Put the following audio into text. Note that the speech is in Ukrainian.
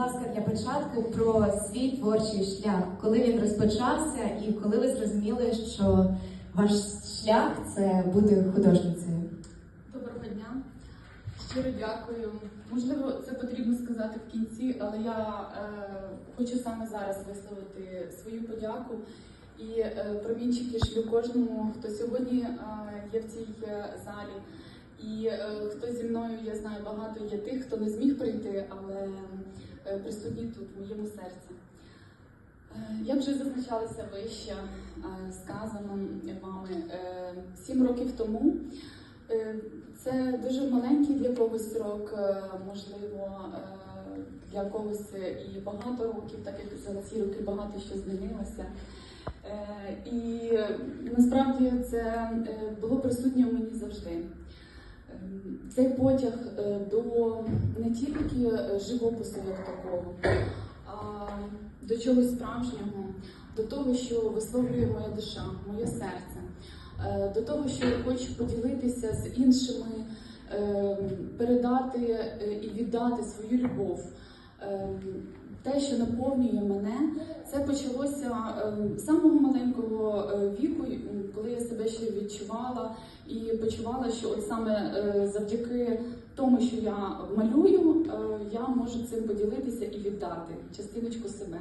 ласка, для початку про свій творчий шлях, коли він розпочався, і коли ви зрозуміли, що ваш шлях це бути художницею. Доброго дня. Щиро дякую. Можливо, це потрібно сказати в кінці, але я е, хочу саме зараз висловити свою подяку і е, промінчики шлю кожному, хто сьогодні е, є в цій е, залі. І е, хто зі мною, я знаю, багато є тих, хто не зміг прийти, але е, присутній тут, в моєму серці. Е, Як вже зазначалося вище, е, сказано вами, е, сім років тому е, це дуже маленький для когось срок, е, можливо, е, для когось і багато років, так як за ці роки багато що змінилося. Е, І насправді це е, було присутнє мені завжди. Цей потяг е, до не тільки е, живопису як такого, а до чогось справжнього, до того, що висловлює моя душа, моє серце, е, до того, що я хочу поділитися з іншими, передати і віддати свою любов. Те, що наповнює мене, це почалося е, з самого маленького е, віку, коли я себе ще відчувала і почувала, що от саме е, завдяки тому, що я малюю, е, я можу цим поділитися і віддати частиночку себе.